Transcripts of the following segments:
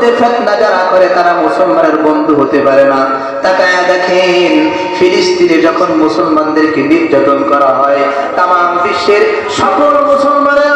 মধ্যে ফেতনা যারা করে তারা মুসলমানের বন্ধু হতে পারে না। তাকায় দেখেন, ফিলিস্তিনে যখন মুসলমানদেরকে নির্যাতন করা হয় তাম বিশ্বের সকল মুসলমানের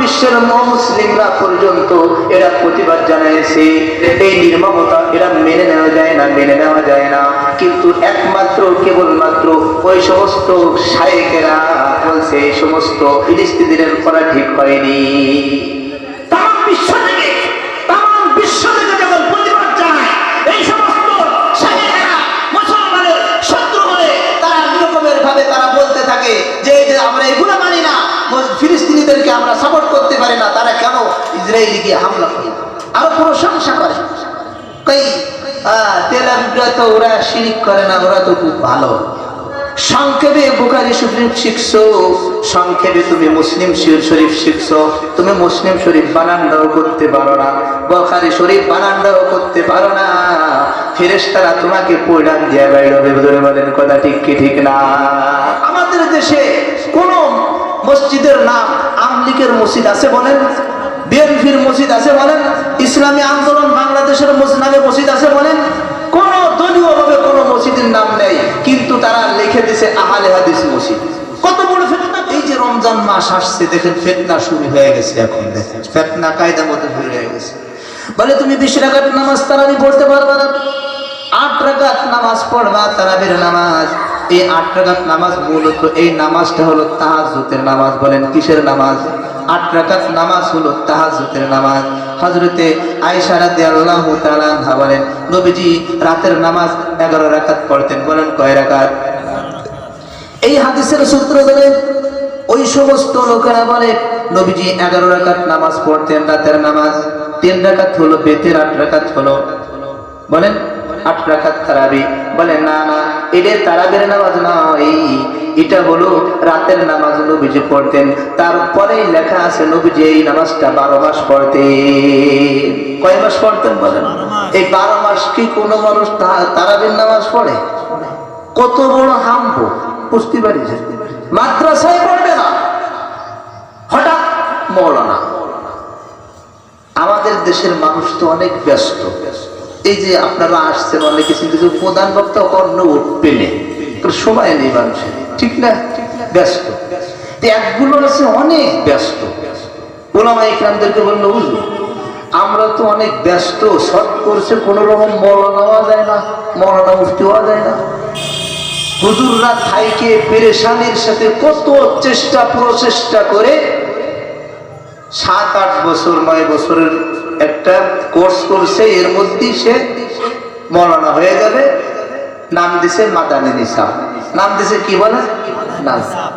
বিশ্বের মুসলিমরা পর্যন্ত এরা প্রতিবাদ জানাইছে। এই নির্মমতা এরা মেনে নেওয়া যায় না, মেনে নেওয়া যায় না। কিন্তু একমাত্র, কেবলমাত্র ওই সমস্ত শায়েকেরা বলছে, এই সমস্ত ফিলিস্তিনের করা ঠিক হয়নি। ফিলিস্তিনিদেরকে আমরা সাপোর্ট করতে পারি না তারা কেন ইসরায়েলি গিয়ে হামলা করে? আরও প্রশংসা করে কই আহ, তেল তো ওরা শিরিক করে না ওরা তো খুব ভালো। সংক্ষেপে বুখারি শরীফ শিখছো সংক্ষেপে তুমি মুসলিম শরীফ শিখছো তুমি মুসলিম শরীফ বানানটাও করতে পারো না বুখারি শরীফ বানানটাও করতে পারো না। ফেরেশতারা তোমাকে পৈরান দিয়ে ধরে বলেন কথা ঠিক কি ঠিক না? আমাদের দেশে মসজিদের নাম আমলিকের মসজিদ আছে বলেন? বিএনপির মসজিদ আছে বলেন? ইসলামী আন্দোলন বাংলাদেশের নামে মসজিদ আছে বলেন? কোন দলীয় ভাবে কোন মসজিদের নাম নেই, কিন্তু তারা লিখে দিছে আহালে হাদিস মসজিদ। কত বড় ফেতনা। এই যে রমজান মাস আসছে, দেখেন ফেতনা শুরু হয়ে গেছে এখন, দেখেন। ফেতনা কায়দা মতো শুরু হয়ে গেছে। বলে, তুমি বিশ রাকাত নামাজ তারাবি পড়তে পারবে না। আট রাকাত নামাজ পড়বা তারাবির নামাজ। এই আট নামাজ মূলত এই নামাজটা হলো তাহাজ্জুদের নামাজ বলেন কিসের নামাজ? আট রাকাত নামাজ হলো তাহাজ্জুদের নামাজ। হজরতে রাদিয়াল্লাহু তাআলা আনহা বলেন, নবীজি রাতের নামাজ এগারো রাকাত পড়তেন। বলেন কয় রাকাত? এই হাদিসের সূত্র ধরে ওই সমস্ত লোকেরা বলে, নবীজি এগারো রাকাত নামাজ পড়তেন রাতের নামাজ। তিন রাকাত হলো বেতের, আট রাকাত হলো বলেন, আট রাকাত তারাবি। বলে, না না এটা তারাবির নামাজ নয় এটা হলো রাতের নামাজ নবীজি পড়তেন। তারপরেই লেখা আছে নবীজি এই নামাজটা বারো মাস পড়তেন। কয় মাস পড়তেন বলেন? এই বারো মাস কি কোনো মানুষ তারাবির নামাজ পড়ে? কত বড় হাম্প বুঝতে পারিস মাদ্রাসায় পড়বে না। হঠাৎ মৌলানা। আমাদের দেশের মানুষ তো অনেক ব্যস্ত ব্যস্ত। এই যে আপনারা আসছেন অনেকে চিন্তা করছেন, প্রধান বক্তা অন্য পেলে সময় নেই মানুষের। ঠিক না? ব্যস্ত। তো একগুলো আছে অনেক ব্যস্ত। ওলামা ইকরামদেরকে বলল বুঝলো আমরা তো অনেক ব্যস্ত শর্ট করছে কোনো রকম মৌলানা যায় না মৌলানা মুফতি হওয়া যায় না। হুজুররা থাইকে পেরেশানির সাথে কত চেষ্টা প্রচেষ্টা করে সাত আট বছর নয় বছরের একটা কোর্স করছে, এর মধ্যেই সে মৌলানা হয়ে যাবে। নাম দিছে মাদানি নিসা। নাম দিছে কি বলে?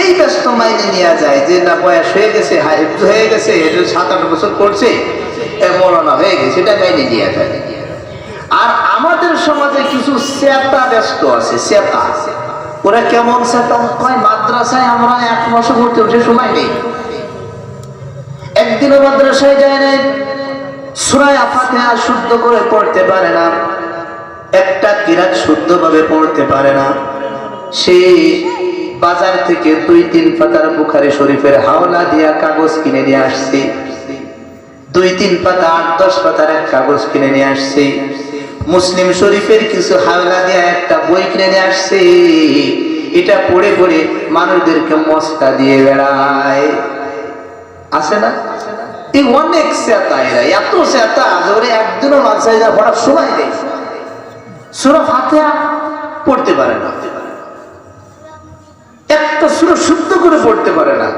এই ব্যস্ত মাইনে নেওয়া যায় যে, না, বয়স হয়ে গেছে হাইফ হয়ে গেছে সাত আট বছর করছে, এ মৌলানা হয়ে গেছে, এটা মাইনে নেওয়া যায়। আর আমাদের সমাজে কিছু সেতা ব্যস্ত আছে সেতা ওরা কেমন সেতা কয়, মাদ্রাসায় আমরা এক মাসে ভর্তি উঠে সময় নেই। একদিনও মাদ্রাসায় যায় নাই। সুরায় ফাতিহা শুদ্ধ করে পড়তে পারে না। একটা কিরাত শুদ্ধভাবে পড়তে পারে না। সে বাজার থেকে দুই, তিন পাতার বুখারি শরীফের হাওলা দিয়া কাগজ কিনে নিয়ে আসছে। দুই, তিন পাতা, আট, দশ পাতার এক কাগজ কিনে নিয়ে আসছে। মুসলিম শরীফের কিছু হাওলা দিয়া একটা বই কিনে নিয়ে আসছে। এটা পড়ে পড়ে মানুষদেরকে মস্কা দিয়ে বেড়ায়। আছে না? অনেক সেতা এরা, এত সেতা যে ওরা একদিনও মাদ্রাসায় যা পড়ার সময় নেই। সুরা পড়তে পারে না। একটা শুদ্ধ করে পড়তে পারে না।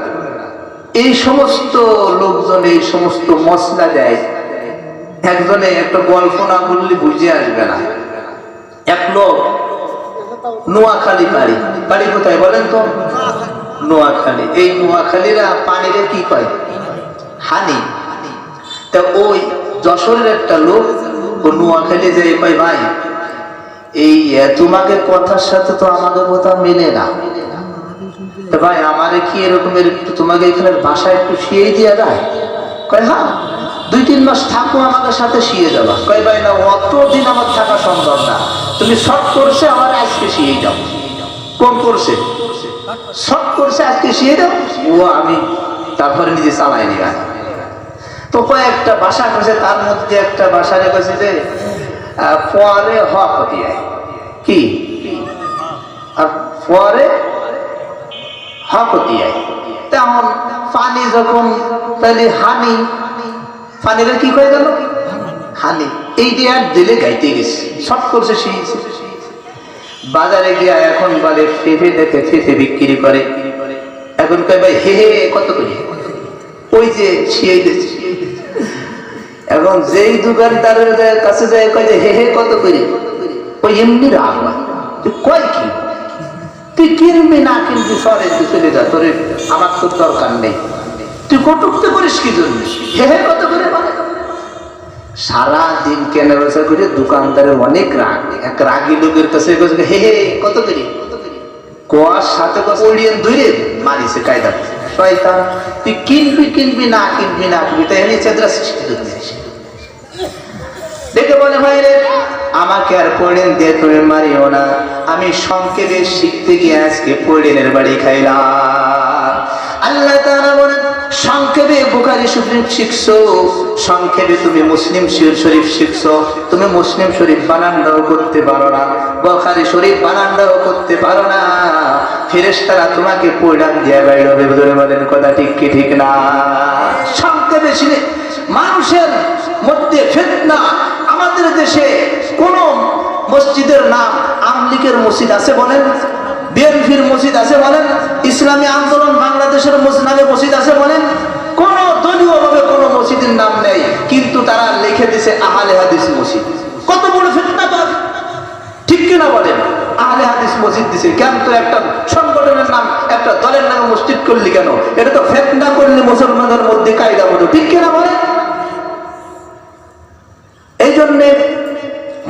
এই সমস্ত লোকজন, এই সমস্ত মশলা দেয়, একজনে একটা গল্প না বললে বুঝে আসবে না। এক লোক নোয়াখালী বাড়ি বাড়ি কোথায় বলেন তো? নোয়াখালী। এই নোয়াখালীরা পানিরে কি কয়? হানি। তা ওই যশোরের একটা লোক ও নোয়াখালী যে কয়, ভাই, এই তোমাকে কথার সাথে তো আমাদের কথা মেলে না। ভাই, আমারে কি এরকমের একটু তোমাকে এখানে বাসা একটু শিয়ে দিয়ে যায় কয় হ্যাঁ দুই, তিন মাস থাকো আমাদের সাথে শিয়ে যাবা। কয়, ভাই, না অত দিন আমার থাকা সম্ভব না। তুমি শর্ট করছে আমার আজকে শিয়ে যাও। কোন করছে? শর্ট করছে আজকে শিয়ে দাও ও, আমি তারপরে নিজে চালাই নিবা তো কয়েকটা বাসা করেছে তার মধ্যে একটা বাসা রেখেছে যে পরে হক দিয়ে। কি? আর পরে হক দিয়ে। তেমন পানি যখন তাহলে হানি পানিটা কি হয়ে গেল? হানি। এই দিয়ে আর দিলে গাইতে গেছে, সব করছে সেই বাজারে গিয়া এখন বলে, ফেফে দেখে ফেফে বিক্রি করে। এখন কয় ভাই, হে হে কত করে? ওই যে শিয়াই দিচ্ছে এখন যেই দোকানদারের কাছে যায়, কয় যে, হে হে, কত করে? ওই এমনি রাগ হয়। কয় কি? তুই কিনবি না কিনবি, সরে তুই চলে যা, তোর আমার তোর দরকার নেই। তুই কটুকতে করিস কি জন্য? হে হে, কত করে সারা দিন কেনা বেচা করে দোকানদারের অনেক রাগ। এক রাগী লোকের কাছে হে হে, কত করি? কোয়ার সাথে উড়িয়ে ধরে মারিছে কায়দা শয়তান, তুই কিনবি কিনবি, না কিনবি না কিনবি, তাই এমনি চেদ্রা সৃষ্টি দেখে রে, আমাকে আর পড়েন দিয়ে তুমি মারিও না। আমি সংক্ষেপে শিখতে গিয়ে আজকে পড়েনের বাড়ি খাইলাম। আল্লাহ তাআলা বলেন, সংক্ষেপে বুখারী শরীফ শিখছো? সংক্ষেপে তুমি মুসলিম শরীফ শরীফ শিখছো? তুমি মুসলিম শরীফ বানানটাও করতে পারো না। বুখারী শরীফ বানানটাও করতে পারো না। ফেরেশতারা তোমাকে পড়ান দিয়ে বাইরে হবে ধরে বলেন, কথা ঠিক কি, ঠিক না? সংক্ষেপে শিখে মানুষের মধ্যে ফেতনা। আমাদের দেশে কোন মসজিদের নাম আমলিকের মসজিদ আছে বলেন? বিএনপির মসজিদ আছে বলেন? ইসলামী আন্দোলন বাংলাদেশের মসজিদ মসজিদ আছে বলেন? কোন দলীয় ভাবে কোন মসজিদের নাম নেই, কিন্তু তারা লিখে দিছে আহালে হাদিস মসজিদ। কত বড় ফেতনা ঠিক কিনা হাদিস মসজিদ দিছে কেন তো একটা সংগঠনের নাম, একটা দলের নামে মসজিদ করলি কেন? এটা তো ফেতনা করলে মুসলমানের মধ্যে কায়দা মতো, ঠিক কিনা বলেন? এই জন্যে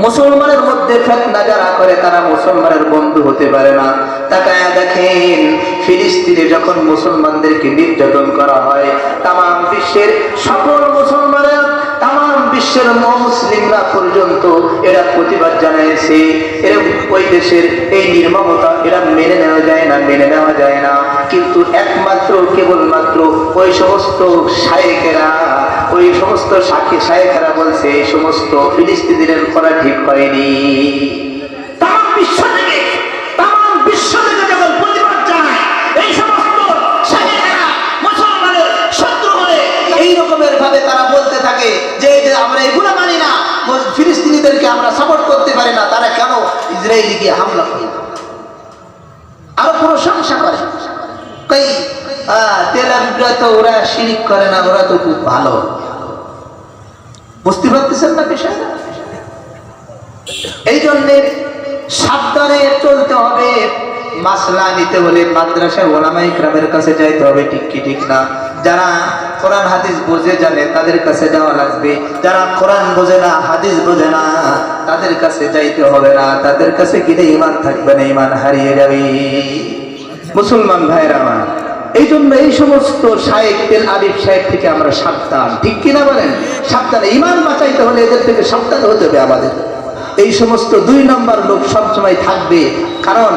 মুসলমানের মধ্যে ফেতনা যারা করে, তারা মুসলমানের বন্ধু হতে পারে না। তাকায় দেখেন, ফিলিস্তিনে যখন মুসলমানদেরকে নির্যাতন করা হয় তাম বিশ্বের সকল মুসলমানের তাম বিশ্বের মুসলিমরা পর্যন্ত এরা প্রতিবাদ জানিয়েছে এরা ওই দেশের এই নির্মমতা এরা মেনে নেওয়া যায় না, মেনে নেওয়া যায় না। কিন্তু একমাত্র, কেবলমাত্র ওই সমস্ত শায়েকেরা, ওই সমস্ত সাক্ষী শায়েকেরা বলছে, এই সমস্ত ফিলিস্তিনিদের করা ঠিক হয়নি। ফিলিস্তিনিদেরকে আমরা সাপোর্ট করতে পারি না, তারা কেন ইসরায়েলি গিয়ে হামলা করে? আরও প্রশংসা করে। করে বুঝতে পারতেছেন না এই সাবধানে চলতে হবে, মাসলা নিতে হলে মাদ্রাসা ওলামাই গ্রামের কাছে যাইতে হবে, ঠিক কি, ঠিক না? যারা কোরআন, হাদিস বোঝে জানে, তাদের কাছে যাওয়া লাগবে। যারা কোরআন বোঝে না, হাদিস বোঝে না, তাদের কাছে যাইতে হবে না। তাদের কাছে গেলে ইমান থাকবে না ইমান হারিয়ে যাবে। মুসলমান ভাইরা আমার, এই জন্য এই সমস্ত শায়েক তেল আলিফ শায়েক থেকে আমরা সাবধান। ঠিক কিনা বলেন? সাবধান ইমান বাঁচাইতে হলে এদের থেকে সাবধান হতে হবে আমাদের। এই সমস্ত দুই নম্বর লোক সবসময় থাকবে। কারণ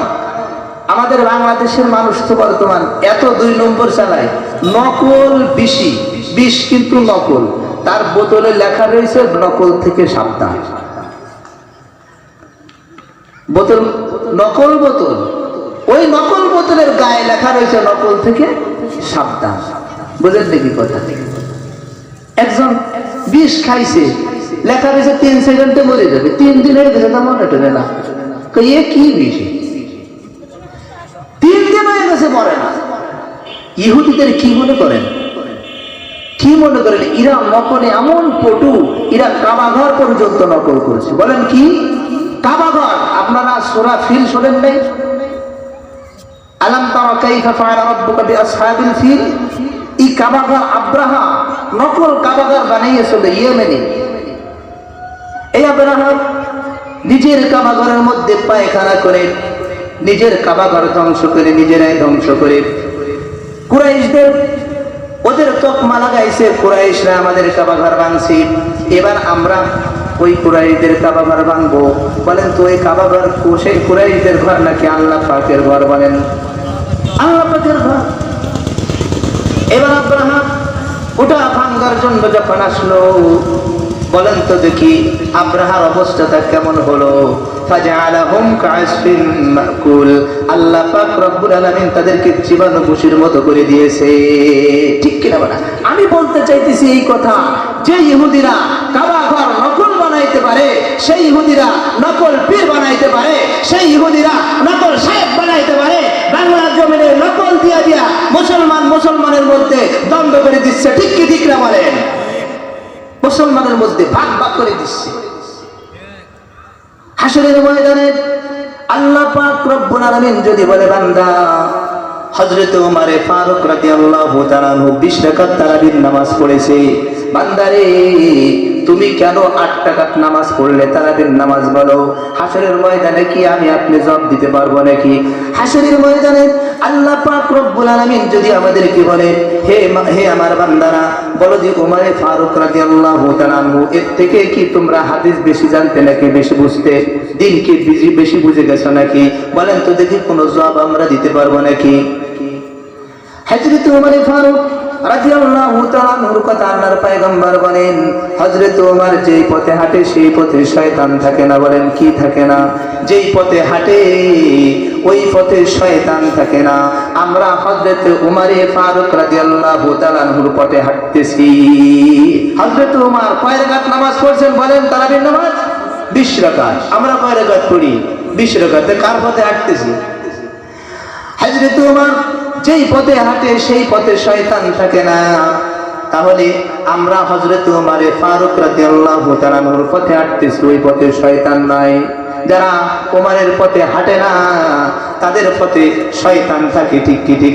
আমাদের বাংলাদেশের মানুষ তো বর্তমান এত দুই নম্বর চালায়। নকল বেশি, বিষ কিন্তু নকল। তার বোতলে লেখা রয়েছে, নকল থেকে সাবধান। বোতল, নকল বোতল। ওই নকল বোতলের গায়ে লেখা রয়েছে, নকল থেকে সাবধান। বুঝলেন নাকি কথা। একজন বিষ খাইছে, লেখা রয়েছে, তিন সেকেন্ডে মরে যাবে। তিন দিন হয়ে তা মনে টনে না। এ কি বিষ? গেছে মরে না। ইহুদিদের কি মনে করেন? কি মনে করেন? ইরা নকলে এমন পটু, ইরা কাবাঘর পর্যন্ত নকল করেছে। বলেন কি? কাবাঘর, আপনারা সোরা ফিল শোনেন নাই? আলাম তারা ফিল? কাবাঘর আব্রাহা নকল কাবাঘর বানিয়েছিল ইয়েমেনে। এই আব্রাহাম নিজের কাবাঘরের মধ্যে পায়খানা করে নিজের কাবাঘর ধ্বংস করে, নিজেরাই ধ্বংস করে। কুরাইশদের, ওদের তকমা লাগাইছে। কুরাইশরা আমাদের কাবাঘর ভাঙছি এবার আমরা ওই কুরাইশদের কাবাঘর ভাঙবো বলেন তো, ওই কাবাঘর সেই কুরাইশদের ঘর নাকি আল্লাহ পাকের ঘর বলেন? আল্লাহ পাকের ঘর। এবার আব্রাহাম ওটা ভাঙ্গার জন্য যখন আসলো বলেন তো দেখি, আব্রাহার অবস্থাটা কেমন হলো? আল্লাহ তাদেরকে ঠিক আমি বলতে চাইতেছি এই কথা কাবা নকল বানাইতে পারে, সেই নকল বানাইতে পারে, সেই ইহুদিরা নকল বানাইতে পারে নকল দিয়া দিয়া মুসলমান মুসলমানের মধ্যে ভাগ ভাগ করে দিচ্ছে। হাসরের ময়দানে আল্লাহ পাক রব্বুল আলামিন যদি বলে, বান্দা, হযরত ওমরে ফারুক রাদিয়াল্লাহু তাআলা 20 রাকাত তারাবির নামাজ পড়েছে। বান্দারে তুমি কেন আট টাকাত নামাজ পড়লে? তারাবির নামাজ বলো। হাসরের ময়দানে কি আমি আপনি জবাব দিতে পারব নাকি? হাসরের ময়দানে আল্লাহ পাক রব্বুল আলামিন যদি আমাদেরকে বলে, হে হে আমার বান্দারা, বলো যে ওমরে ফারুক রাদিয়াল্লাহু তাআলা এর থেকে কি তোমরা হাদিস বেশি জানতে নাকি বেশি বুঝতে? দিন কি বেশি বেশি বুঝে গেছো নাকি? বলেন তো দেখি কোনো জব আমরা দিতে পারব নাকি? হযরত ওমর ফারুক বলেন, হযরত যেই পথে পথে থাকে না বলেন কি থাকে না? যেই পথে হাঁটে ওই পথে থাকে না। আমরা হযরত ওমরে ফারুক রাদিয়াল্লাহু হাঁটতেছি। হযরত নামাজ পড়ছেন বলেন নামাজ? 20 রাকাত। আমরা কয় রাকাত পড়ি? 20 রাকাত কার পথে হাঁটতেছি? হাজরত উমর যেই পথে হাঁটে, সেই পথে শয়তান থাকে না। তাহলে আমরা হজরত উমারে ফারুক রাতে আল্লাহ তাআলার পথে হাঁটতেছি, ওই পথে শয়তান নাই। যারা উমারের পথে হাঁটে না, তাদের পথে শয়তান থাকে, ঠিক কি, ঠিক